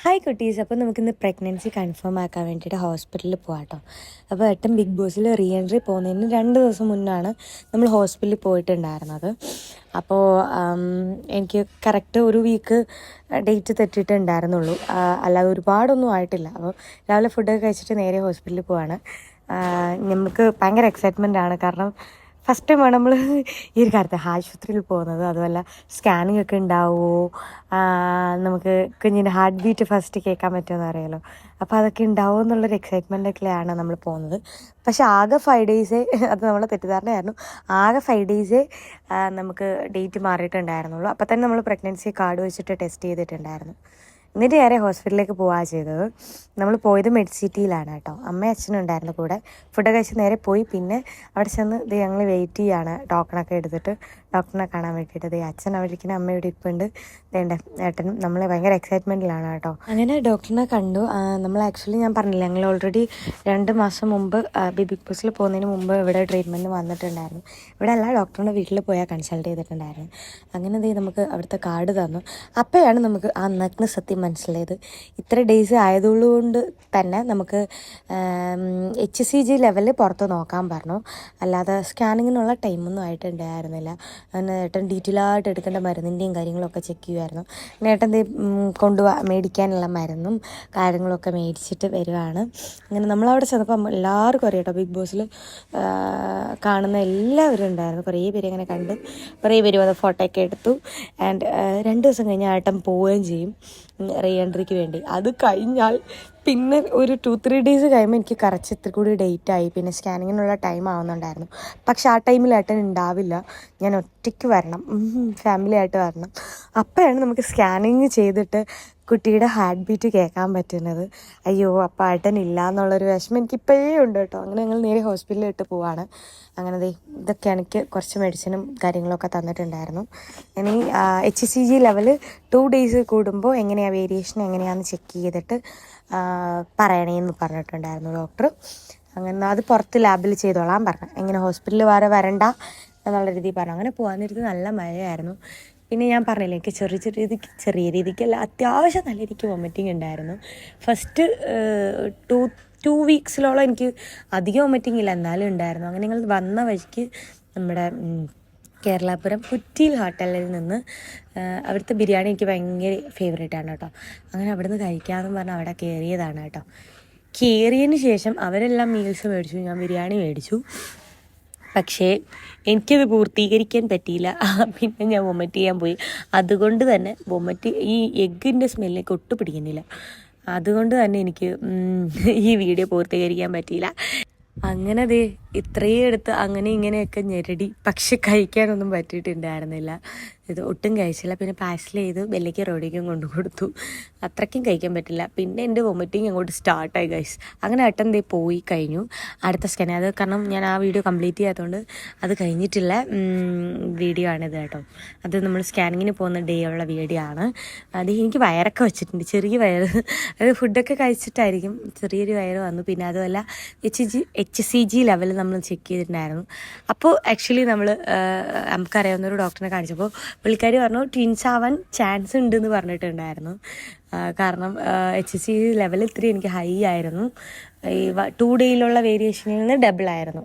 Hi കുട്ടീസ്. അപ്പോൾ നമുക്കിന്ന് pregnancy confirm ആക്കാൻ വേണ്ടിയിട്ട് ഹോസ്പിറ്റലിൽ പോകാം കേട്ടോ അപ്പോൾ ഏട്ടൻ ബിഗ് ബോസിൽ റീ എൻട്രി പോകുന്നതിന് രണ്ട് ദിവസം മുന്നാണ് നമ്മൾ ഹോസ്പിറ്റലിൽ പോയിട്ടുണ്ടായിരുന്നത്. അപ്പോൾ എനിക്ക് കറക്റ്റ് ഒരു വീക്ക് ഡേറ്റ് തെറ്റിയിട്ടുണ്ടായിരുന്നുള്ളൂ ആ, അല്ലാതെ ഒരുപാടൊന്നും ആയിട്ടില്ല. അപ്പോൾ രാവിലെ ഫുഡൊക്കെ കഴിച്ചിട്ട് നേരെ ഹോസ്പിറ്റലിൽ പോവാണ്. നമുക്ക് ഭയങ്കര എക്സൈറ്റ്മെന്റ് ആണ്. കാരണം ഫസ്റ്റ് ടൈം ആണ് നമ്മൾ ഈ ഒരു കാര്യത്തിൽ ആശുപത്രിയിൽ പോകുന്നത്. അതുമല്ല സ്കാനിങ് ഒക്കെ ഉണ്ടാവുമോ നമുക്ക് കുഞ്ഞിന്റെ ഹാർട്ട് ബീറ്റ് ഫസ്റ്റ് കേൾക്കാൻ പറ്റുമെന്ന് അറിയാലോ. അപ്പോൾ അതൊക്കെ ഉണ്ടാവുമോ എന്നുള്ളൊരു എക്സൈറ്റ്മെന്റൊക്കെയാണ് നമ്മൾ പോകുന്നത്. പക്ഷെ ആകെ ഫൈവ് ഡേയ്സേ അത് നമ്മളെ തെറ്റിദ്ധാരണയായിരുന്നു. ആകെ ഫൈവ് ഡേയ്സേ നമുക്ക് ഡേറ്റ് മാറിയിട്ടുണ്ടായിരുന്നുള്ളൂ. അപ്പോൾ തന്നെ നമ്മൾ പ്രഗ്നൻസി കാർഡ് വെച്ചിട്ട് ടെസ്റ്റ് ചെയ്തിട്ടുണ്ടായിരുന്നു. എന്നിട്ട് നേരെ ഹോസ്പിറ്റലിലേക്ക് പോവുക ചെയ്തത്. നമ്മൾ പോയത് മെഡ്സിറ്റിയിലാണ് കേട്ടോ. അമ്മയും അച്ഛനും ഉണ്ടായിരുന്നു കൂടെ. ഫുഡ് കഴിച്ച് നേരെ പോയി. പിന്നെ അവിടെ ചെന്ന് ഇത് ഞങ്ങൾ വെയിറ്റ് ചെയ്യാണ്. ടോക്കണൊക്കെ എടുത്തിട്ട് ഡോക്ടറിനെ കാണാൻ വേണ്ടിയിട്ട്. ദേ അച്ഛൻ അവിടെ ഇരിക്കുന്ന അമ്മ ഇവിടെ ഇപ്പുണ്ട് വേണ്ട ഏട്ടനും നമ്മൾ ഭയങ്കര എക്സൈറ്റ്മെന്റിലാണ് കേട്ടോ. അങ്ങനെ ഡോക്ടറിനെ കണ്ടു. നമ്മൾ ആക്ച്വലി ഞാൻ പറഞ്ഞില്ല ഞങ്ങൾ ഓൾറെഡി രണ്ട് മാസം മുമ്പ് ബിഗ് ബോസിൽ പോകുന്നതിന് മുമ്പ് ഇവിടെ ട്രീറ്റ്മെന്റ് വന്നിട്ടുണ്ടായിരുന്നു. ഇവിടെ അല്ല ഡോക്ടറിന്റെ വീട്ടിൽ പോയാൽ കൺസൾട്ട് ചെയ്തിട്ടുണ്ടായിരുന്നു. അങ്ങനെ ദേ നമുക്ക് അവിടുത്തെ കാർഡ് തന്നു. അപ്പോഴാണ് നമുക്ക് ആ നഗ്ന സത്യം മനസ്സിലായത്. ഇത്ര ഡേയ്സ് ആയതുകൊണ്ട് തന്നെ നമുക്ക് എച്ച് സി ജി ലെവലിൽ പുറത്ത് നോക്കാൻ പറഞ്ഞു. അല്ലാതെ സ്കാനിങ്ങിനുള്ള ടൈമൊന്നും ആയിട്ടുണ്ടായിരുന്നില്ല. അങ്ങനെ ഏട്ടൻ ഡീറ്റെയിൽ ആയിട്ട് എടുക്കേണ്ട മരുന്നിന്റെയും കാര്യങ്ങളൊക്കെ ചെക്ക് ചെയ്യുമായിരുന്നു പിന്നെ ഏട്ടൻ ദേ കൊണ്ടുപോവാ മേടിക്കാനുള്ള മരുന്നും കാര്യങ്ങളൊക്കെ മേടിച്ചിട്ട് വരുവാണ്. അങ്ങനെ നമ്മളവിടെ ചെന്നപ്പോൾ എല്ലാവർക്കും അറിയാം കേട്ടോ ബിഗ് ബോസിൽ കാണുന്ന എല്ലാവരും ഉണ്ടായിരുന്നു. കുറേ പേര് അങ്ങനെ കണ്ട് കുറേ പേര് വന്ന് ഫോട്ടോ ഒക്കെ എടുത്തു. ആൻഡ് രണ്ട് ദിവസം കഴിഞ്ഞ് ഏട്ടൻ പോവുകയും ചെയ്യും. റീ എൻട്രിക്ക് വേണ്ടി. അത് കഴിഞ്ഞാൽ പിന്നെ ഒരു ടു ത്രീ ഡേയ്സ് കഴിയുമ്പോൾ എനിക്ക് കറച്ച് ഇത്തിരി കൂടി ഡേറ്റ് ആയി. പിന്നെ സ്കാനിങ്ങിനുള്ള ടൈം ആവുന്നുണ്ടായിരുന്നു. പക്ഷെ ആ ടൈമിൽ ഏട്ടൻ ഉണ്ടാവില്ല ഞാൻ ഒറ്റയ്ക്ക് വരണം. ഫാമിലി ആയിട്ട് വരണം. അപ്പോഴാണ് നമുക്ക് സ്കാനിങ് ചെയ്തിട്ട് കുട്ടിയുടെ ഹാർട്ട് ബീറ്റ് കേൾക്കാൻ പറ്റുന്നത്. അയ്യോ അപ്പം ഏട്ടൻ ഇല്ല എന്നുള്ളൊരു വിഷമം എനിക്ക് ഇപ്പോഴേ ഉണ്ട് കേട്ടോ. അങ്ങനെ ഞങ്ങൾ നേരെ ഹോസ്പിറ്റലിലിട്ട് പോവാണ്. അങ്ങനെ ഇതൊക്കെ എനിക്ക് കുറച്ച് മെഡിസിനും കാര്യങ്ങളൊക്കെ തന്നിട്ടുണ്ടായിരുന്നു. ഇനി H C G level two days കൂടുമ്പോൾ എങ്ങനെയാണ് വേരിയേഷൻ എങ്ങനെയാണെന്ന് ചെക്ക് ചെയ്തിട്ട് പറയണേന്ന് പറഞ്ഞിട്ടുണ്ടായിരുന്നു ഡോക്ടർ അങ്ങനെ അത് പുറത്ത് ലാബിൽ ചെയ്തോളാൻ പറഞ്ഞു. എങ്ങനെ ഹോസ്പിറ്റലിൽ വേറെ വരണ്ട എന്നുള്ള രീതിയിൽ പറഞ്ഞു. അങ്ങനെ പോകാൻ നേരത്ത് നല്ല മഴയായിരുന്നു. പിന്നെ ഞാൻ പറഞ്ഞില്ലേ എനിക്ക് ചെറിയ ചെറിയ രീതിക്ക് ചെറിയ രീതിക്കല്ല അത്യാവശ്യം നല്ല രീതിക്ക് വൊമിറ്റിംഗ് ഉണ്ടായിരുന്നു. ഫസ്റ്റ് ടു ടു വീക്സിലോളം എനിക്ക് അധികം വൊമിറ്റിംഗ് ഇല്ല എന്നാലും ഉണ്ടായിരുന്നു. അങ്ങനെ ഞങ്ങൾ വന്ന വഴിക്ക് നമ്മുടെ കേരളാപുരം കുറ്റിയിൽ ഹോട്ടലിൽ നിന്ന് അവിടുത്തെ ബിരിയാണി എനിക്ക് ഭയങ്കര ഫേവറേറ്റ് ആണ് കേട്ടോ. അങ്ങനെ അവിടുന്ന് കഴിക്കാമെന്ന് പറഞ്ഞ് അവിടെ കയറിയതാണ് കേട്ടോ. കയറിയതിന് ശേഷം അവരെല്ലാം മീൽസ് മേടിച്ചു ഞാൻ ബിരിയാണി മേടിച്ചു. പക്ഷേ എനിക്കത് പൂർത്തീകരിക്കാൻ പറ്റിയില്ല. പിന്നെ ഞാൻ വൊമറ്റ് ചെയ്യാൻ പോയി. അതുകൊണ്ട് തന്നെ വൊമറ്റ് ഈ എഗ്ഗിന്റെ സ്മെല്ലിലേക്ക് ഒട്ടും പിടിക്കുന്നില്ല അതുകൊണ്ട് തന്നെ എനിക്ക് ഈ വീഡിയോ പൂർത്തീകരിക്കാൻ പറ്റിയില്ല. അങ്ങനെ ദേ ഇത്രയും എടുത്ത് അങ്ങനെ ഇങ്ങനെയൊക്കെ ഞെരടി. പക്ഷെ കഴിക്കാനൊന്നും പറ്റിയിട്ടുണ്ടായിരുന്നില്ല. ഇത് ഒട്ടും കഴിച്ചില്ല. പിന്നെ പാഴ്സൽ ചെയ്ത് ബെല്ലയ്ക്ക് റോഡിക്കും കൊണ്ടു കൊടുത്തു. അത്രയ്ക്കും കഴിക്കാൻ പറ്റില്ല. പിന്നെ എന്റെ വൊമിറ്റിങ് അങ്ങോട്ട് സ്റ്റാർട്ടായി ഗൈസ് അങ്ങനെ ഏട്ടൻ ദേ പോയി കഴിഞ്ഞു. അടുത്ത സ്കാൻ അത് കാരണം ഞാൻ ആ വീഡിയോ കംപ്ലീറ്റ് ചെയ്യാത്തതുകൊണ്ട് അത് കഴിഞ്ഞിട്ടില്ല. വീഡിയോ ആണിത് കേട്ടോ. അത് നമ്മൾ സ്കാനിങ്ങിന് പോകുന്ന ഡേ ഉള്ള വീഡിയോ ആണ്. അത് എനിക്ക് വയറൊക്കെ വെച്ചിട്ടുണ്ട്. ചെറിയ വയറ്. അത് ഫുഡൊക്കെ കഴിച്ചിട്ടായിരിക്കും ചെറിയൊരു വയറ് വന്നു. പിന്നെ അതുമല്ല H G H C G level നമ്മൾ ചെക്ക് ചെയ്തിട്ടുണ്ടായിരുന്നു. അപ്പോൾ ആക്ച്വലി നമ്മൾ നമുക്കറിയാവുന്ന ഒരു ഡോക്ടറിനെ കാണിച്ചപ്പോൾ പുള്ളിക്കാരി പറഞ്ഞു ട്വിൻസ് ആവാൻ ചാൻസ് ഉണ്ടെന്ന് പറഞ്ഞിട്ടുണ്ടായിരുന്നു. കാരണം എച്ച് സി ലെവൽ ഇത്തിരി എനിക്ക് ഹൈ ആയിരുന്നു. ഈ ടു ഡേയിലുള്ള വേരിയേഷനിൽ നിന്ന് ഡബിൾ ആയിരുന്നു.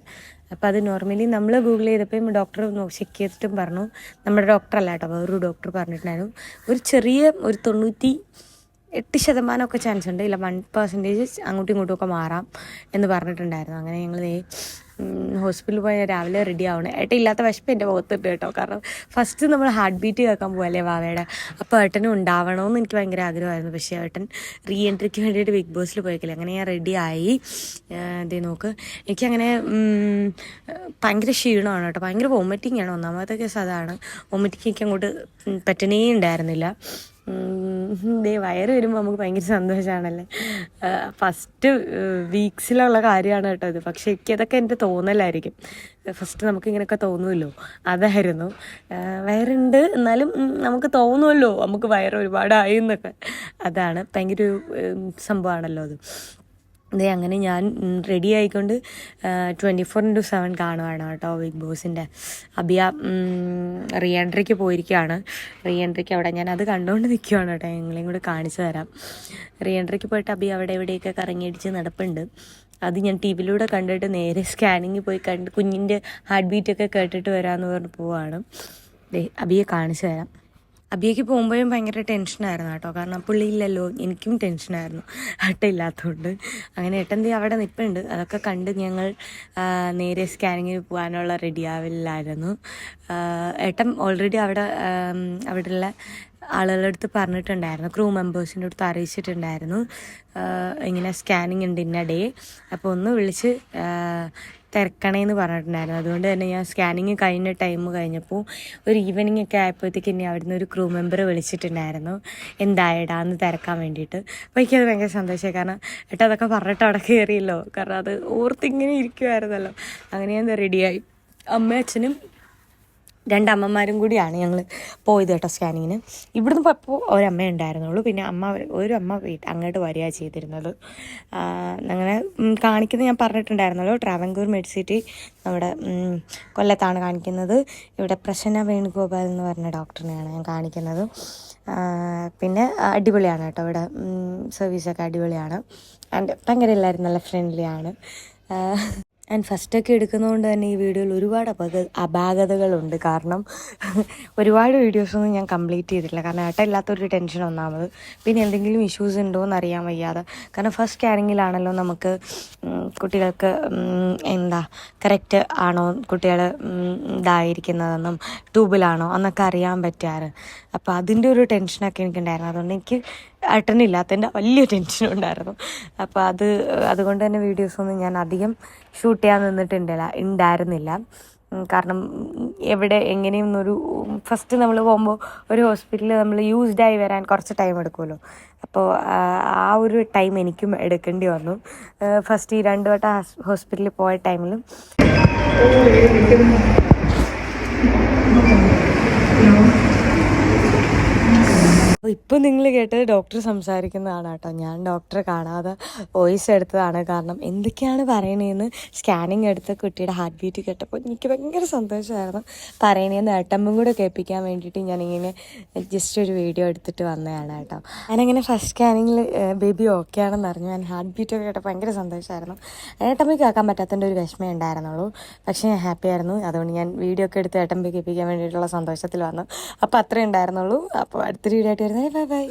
അപ്പോൾ അത് നോർമലി നമ്മൾ ഗൂഗിൾ ചെയ്തപ്പോൾ ഡോക്ടർ ചെക്ക് ചെയ്തിട്ടും പറഞ്ഞു. നമ്മുടെ ഡോക്ടർ അല്ല കേട്ടോ വേറൊരു ഡോക്ടർ പറഞ്ഞിട്ടുണ്ടായിരുന്നു. ഒരു ചെറിയ ഒരു തൊണ്ണൂറ്റി എട്ട് ശതമാനമൊക്കെ ചാൻസ് ഉണ്ട്. ഇല്ല വൺ പെർസെന്റേജ് അങ്ങോട്ടും ഇങ്ങോട്ടും ഒക്കെ മാറാം എന്ന് പറഞ്ഞിട്ടുണ്ടായിരുന്നു. അങ്ങനെ ഞങ്ങൾ ഹോസ്പിറ്റലിൽ പോയാൽ രാവിലെ റെഡി ആവണം. ഏട്ടൻ ഇല്ലാത്ത വിശപ്പ് എന്റെ മുഖത്തുണ്ട് കേട്ടോ. കാരണം ഫസ്റ്റ് നമ്മൾ ഹാർട്ട് ബീറ്റ് കേൾക്കാൻ പോകല്ലേ വാവയുടെ. അപ്പോൾ ഏട്ടനും ഉണ്ടാവണമെന്ന് എനിക്ക് ഭയങ്കര ആഗ്രഹമായിരുന്നു. പക്ഷേ ഏട്ടൻ റീ എൻട്രിക്ക് വേണ്ടിയിട്ട് ബിഗ് ബോസിൽ പോയിക്കില്ല അങ്ങനെ ഞാൻ റെഡി ആയി. ഇതേ നോക്ക്. എനിക്കങ്ങനെ ഭയങ്കര ക്ഷീണമാണ് കേട്ടോ. ഭയങ്കര വോമിറ്റിംഗ് ആണ്. ഒന്നാമത്തെ കേസ് അതാണ്. വോമിറ്റിംഗ് എനിക്ക് അങ്ങോട്ട് പറ്റണേ ഉണ്ടായിരുന്നില്ല. ദേ വയറ് വരുമ്പോൾ നമുക്ക് ഭയങ്കര സന്തോഷമാണല്ലേ ഫസ്റ്റ് വീക്സിലുള്ള കാര്യമാണ് കേട്ടോ ഇത്. പക്ഷെ എനിക്കതൊക്കെ എന്റെ തോന്നലായിരിക്കും. ഫസ്റ്റ് നമുക്ക് ഇങ്ങനെയൊക്കെ തോന്നുമല്ലോ അതായിരുന്നു വയറുണ്ട്. എന്നാലും നമുക്ക് തോന്നുമല്ലോ നമുക്ക് വയറ് ഒരുപാടായി എന്നൊക്കെ. അതാണ്. ഭയങ്കര ഒരു സംഭവമാണല്ലോ അത്. ഇതേ അങ്ങനെ ഞാൻ റെഡി ആയിക്കൊണ്ട് ട്വന്റി ഫോർ ഇന്റു സെവൻ കാണുവാണ് കേട്ടോ ബിഗ് ബോസിന്റെ അബിയ റീ എൻട്രിക്ക് പോയിരിക്കുകയാണ്. റീ എൻട്രിക്ക് അവിടെ ഞാൻ അത് കണ്ടുകൊണ്ട് നിൽക്കുകയാണ് കേട്ടോ. നിങ്ങളെയും കൂടെ കാണിച്ചു തരാം. റീ എൻട്രിക്ക് പോയിട്ട് അബി അവിടെ എവിടെയൊക്കെ കറങ്ങിയടിച്ച് നടപ്പുണ്ട്. അത് ഞാൻ ടി വിയിലൂടെ കണ്ടിട്ട് നേരെ സ്കാനിങ്ങിൽ പോയി കണ്ട് കുഞ്ഞിന്റെ ഹാർട്ട് ബീറ്റൊക്കെ കേട്ടിട്ട് വരാമെന്ന് പറഞ്ഞ് പോവാണ്. അബിയെ കാണിച്ചു തരാം. അബിയയ്ക്ക് പോകുമ്പോഴും ഭയങ്കര ടെൻഷനായിരുന്നു കേട്ടോ. കാരണം പുള്ളി ഇല്ലല്ലോ എനിക്കും ടെൻഷനായിരുന്നു. ഏട്ടൻ ഇല്ലാത്തതുകൊണ്ട് അങ്ങനെ ഏട്ടൻ ദേ അവിടെ നിൽപ്പുണ്ട് അതൊക്കെ കണ്ട് ഞങ്ങൾ നേരെ സ്കാനിങ്ങിന് പോകാനുള്ള റെഡിയാവില്ലായിരുന്നു ഏട്ടൻ ഓൾറെഡി അവിടെ അവിടെയുള്ള ആളുകളുടെ അടുത്ത് പറഞ്ഞിട്ടുണ്ടായിരുന്നു. ക്രൂ മെമ്പേഴ്സിന്റെ അടുത്ത് അറിയിച്ചിട്ടുണ്ടായിരുന്നു. ഇങ്ങനെ സ്കാനിങ് ഉണ്ട് ഇന്ന ഡേ അപ്പോൾ ഒന്ന് വിളിച്ച് തിരക്കണേന്ന് പറഞ്ഞിട്ടുണ്ടായിരുന്നു. അതുകൊണ്ട് തന്നെ ഞാൻ സ്കാനിങ് കഴിഞ്ഞ ടൈം കഴിഞ്ഞപ്പോൾ ഒരു ഈവനിങ് ഒക്കെ ആയപ്പോഴത്തേക്ക് എന്നെ അവിടുന്ന് ഒരു ക്രൂ മെമ്പർ വിളിച്ചിട്ടുണ്ടായിരുന്നു. എന്തായടാന്ന് തിരക്കാൻ വേണ്ടിയിട്ട്. അപ്പോൾ എനിക്കത് ഭയങ്കര സന്തോഷമായി. കാരണം ഏട്ടാ അതൊക്കെ പറഞ്ഞിട്ട് അവിടെ കയറിയല്ലോ കാരണം അത് ഓർത്തിങ്ങനെ ഇരിക്കുമായിരുന്നല്ലോ അങ്ങനെ ഞാൻ റെഡിയായി അമ്മയും അച്ഛനും രണ്ടമ്മമാരും കൂടിയാണ് ഞങ്ങൾ പോയത് കേട്ടോ സ്കാനിങ്ങിന്. ഇവിടുന്ന് പോയപ്പോൾ ഒരമ്മ ഉണ്ടായിരുന്നുള്ളൂ. പിന്നെ അമ്മ ഒരു അമ്മ വീട്ട് അങ്ങോട്ട് വരിക ചെയ്തിരുന്നത്. അങ്ങനെ കാണിക്കുന്നത് ഞാൻ പറഞ്ഞിട്ടുണ്ടായിരുന്നല്ലോ. ട്രാവൻകൂർ മെഡിസിറ്റി നമ്മുടെ കൊല്ലത്താണ് കാണിക്കുന്നത്. ഇവിടെ പ്രസന്ന വേണുഗോപാൽ എന്ന് പറഞ്ഞ ഡോക്ടറിനെയാണ് ഞാൻ കാണിക്കുന്നത്. പിന്നെ അടിപൊളിയാണ് കേട്ടോ ഇവിടെ സർവീസൊക്കെ അടിപൊളിയാണ്. ആൻഡ് ഭയങ്കര എല്ലാവരും നല്ല ഫ്രണ്ട്ലി ആണ്. ആൻഡ് ഫസ്റ്റൊക്കെ എടുക്കുന്നതുകൊണ്ട് തന്നെ ഈ വീഡിയോയിൽ ഒരുപാട് അപക അപാകതകളുണ്ട്. കാരണം ഒരുപാട് വീഡിയോസൊന്നും ഞാൻ കംപ്ലീറ്റ് ചെയ്തിട്ടില്ല. കാരണം ഏട്ടാ ഇല്ലാത്തൊരു ടെൻഷൻ ഒന്നാമത്. പിന്നെ എന്തെങ്കിലും ഇഷ്യൂസ് ഉണ്ടോ എന്ന് അറിയാൻ വയ്യാതെ. കാരണം ഫസ്റ്റ് സ്കാനിങ്ങിലാണല്ലോ നമുക്ക് കുട്ടികൾക്ക് എന്താ കറക്റ്റ് ആണോ കുട്ടികൾ ഇതായിരിക്കുന്നതെന്നും ട്യൂബിലാണോ എന്നൊക്കെ അറിയാൻ പറ്റാറ്. അപ്പോൾ അതിന്റെ ഒരു ടെൻഷനൊക്കെ എനിക്കുണ്ടായിരുന്നു. അതുകൊണ്ട് എനിക്ക് ഏട്ടനില്ലാത്തതിന്റെ വലിയ ടെൻഷൻ ഉണ്ടായിരുന്നു. അപ്പോൾ അത് അതുകൊണ്ട് തന്നെ വീഡിയോസൊന്നും ഞാൻ അധികം ഷൂട്ട് ചെയ്യാൻ നിന്നിട്ടുണ്ടല്ല ഉണ്ടായിരുന്നില്ല കാരണം എവിടെ എവിടെ ഒരു ഫസ്റ്റ് നമ്മൾ പോകുമ്പോൾ ഒരു ഹോസ്പിറ്റലിൽ നമ്മൾ യൂസ്ഡായി വരാൻ കുറച്ച് ടൈം എടുക്കുമല്ലോ. അപ്പോൾ ആ ഒരു ടൈം എനിക്കും എടുക്കേണ്ടി വന്നു. ഫസ്റ്റ് ഈ രണ്ട് വട്ടം ഹോസ്പിറ്റലിൽ പോയ ടൈമിലും അപ്പോൾ ഇപ്പോൾ നിങ്ങൾ കേട്ടത് ഡോക്ടർ സംസാരിക്കുന്നതാണ് കേട്ടോ ഞാൻ ഡോക്ടറെ കാണാതെ വോയിസ് എടുത്തതാണ് കാരണം എന്തൊക്കെയാണ് പറയണതെന്ന് സ്കാനിങ് എടുത്ത കുട്ടിയുടെ ഹാർട്ട് ബീറ്റ് കേട്ടപ്പോൾ എനിക്ക് ഭയങ്കര സന്തോഷമായിരുന്നു പറയണേന്ന് ഏട്ടമ്പും കൂടെ കേൾപ്പിക്കാൻ വേണ്ടിയിട്ട് ഞാനിങ്ങനെ ജസ്റ്റ് ഒരു വീഡിയോ എടുത്തിട്ട് വന്നതാണ് കേട്ടോ. ഞാനങ്ങനെ ഫസ്റ്റ് സ്കാനിങ്ങിൽ ബേബി ഓക്കെ ആണെന്ന് അറിഞ്ഞു. ഞാൻ ഹാർട്ട് ബീറ്റൊക്കെ കേട്ടപ്പോൾ ഭയങ്കര സന്തോഷമായിരുന്നു ഏട്ടമ്പി കേൾക്കാൻ പറ്റാത്തതിന്റെ ഒരു വിഷമേ ഉണ്ടായിരുന്നുള്ളൂ. പക്ഷേ ഞാൻ ഹാപ്പി ആയിരുന്നു. അതുകൊണ്ട് ഞാൻ വീഡിയോ ഒക്കെ എടുത്ത് ഏട്ടമ്പി കേൾപ്പിക്കാൻ വേണ്ടിയിട്ടുള്ള സന്തോഷത്തിൽ വന്നു. അപ്പോൾ അത്രേ ഉണ്ടായിരുന്നുള്ളൂ. അപ്പോൾ അടുത്തൊരു വീഡിയോ ആയിട്ട് Bye bye.